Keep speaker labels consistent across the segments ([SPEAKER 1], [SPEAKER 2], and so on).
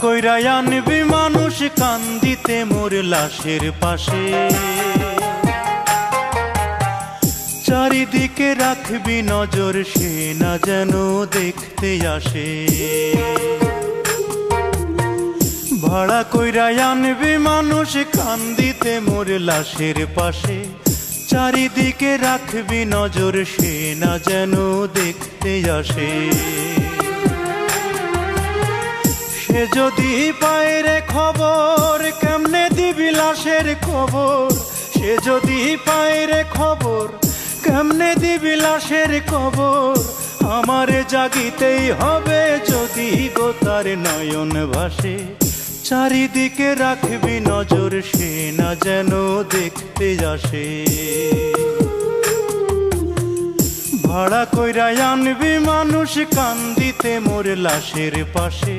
[SPEAKER 1] কইরা আনবি মানুষ কান্দিতে মোর লাশের পাশে। চারিদিকে রাখবি নজর, সে না যেন দেখতে আসে। ভাড়া কইরা আনবি মানুষ কান্দিতে মোর লাশের পাশে। চারিদিকে রাখবি নজর, সে না যেন দেখতে আসে। সে যদি পায় রে খবর, কেমনে দিবি লাশের খবর সে যদি পায় রে খবর, কেমনে দিবি লাশের খবর আমারে জাগিতেই হবে যদি গোতার নয়ন ভাসে। চারিদিকে রাখবি নজর, সে না যেন দেখতে আসে। ভাড়া কইরা আনবি মানুষ কান্দিতে মোর লাশের পাশে।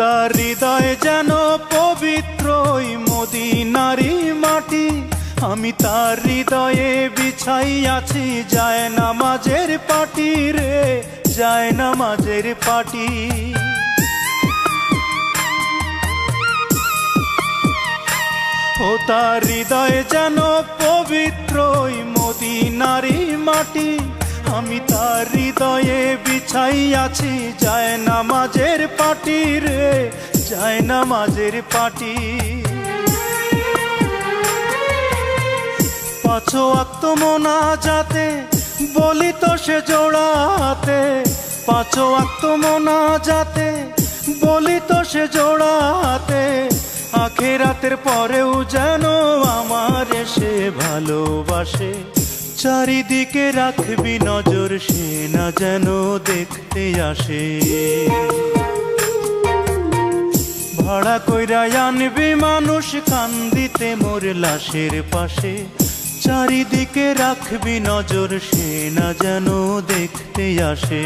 [SPEAKER 1] তার হৃদয় যেন পবিত্র ওই মদিনারি মাটি। আমি তার হৃদয়ে বিছাই আছি যায় নামাজের পাটি রে, যায় নামাজের পাটি। ও তার হৃদয় যেন পবিত্র ওই মদিনারি মাটি। আমি তার হৃদয়ে বিছাই আছি যায় নামাজের পাটি রে, যায় নামাজের পাটি। পাঁচো আক্ত মোনা যাতে বলি তো সে জোড়াতে। পাঁচো আক্ত মোনা যাতে বলি তো সে জোড়াতে। আখেরাতের পরেও যেন আমার সে ভালোবাসে। চারিদিকে রাখবি নজর, সে না যেন দেখতে আসে। ভাড়া কইরা আনবি মানুষ কান্দিতে মোর লাশের পাশে। চারিদিকে রাখবি নজর, সে না যেন দেখতে আসে।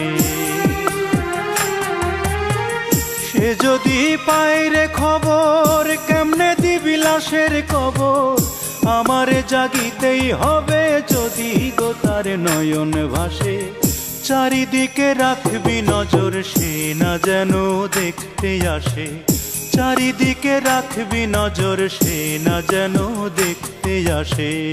[SPEAKER 1] সে যদি পায় রে খবর, কেমনে দিবি লাশের কবর? আমারে জাগিতেই হবে যদি গোতার নয়ন ভাসে। চারিদিকে রাখবি নজর, সে না যেন দেখতে আসে। চারিদিকে রাখবি নজর, সে না যেন দেখতে আসে।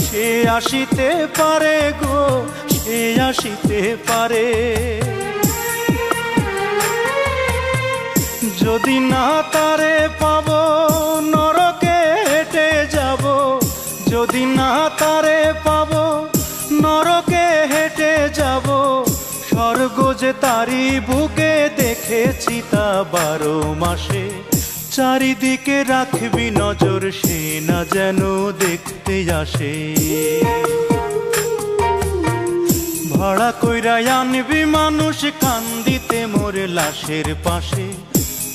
[SPEAKER 1] সে আসিতে পারে গো, সে আসিতে পারে। যদি না তারে পাব, নরকে হেঁটে যাব। যদি না তারে পাব, নরকে হেঁটে যাব। স্বর্গ যে তারি বুকে দেখেছি তা বারো মাসে। চারিদিকে রাখবি নজর, সে না যেন দেখতে আসে। ভাড়া কইরা আনবি মানুষ কান্দিতে মোর লাশের পাশে।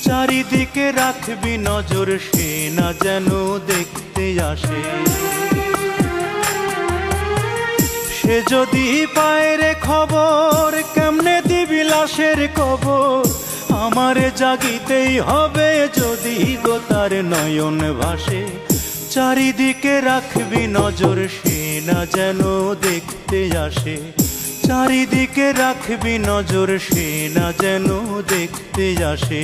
[SPEAKER 1] চারিদিকে রাখবি নজর, সে না যেন দেখতে আসে। সে যদি পায় রে খবর, কেমনে দিবি লাশের কবর? আমারে জাগিতেই হবে যদি গো তার নয়ন ভাসে। চারিদিকে রাখবি নজর, সে না যেন দেখতে আসে। চারিদিকে রাখবি নজর, সে না যেন দেখতে আসে।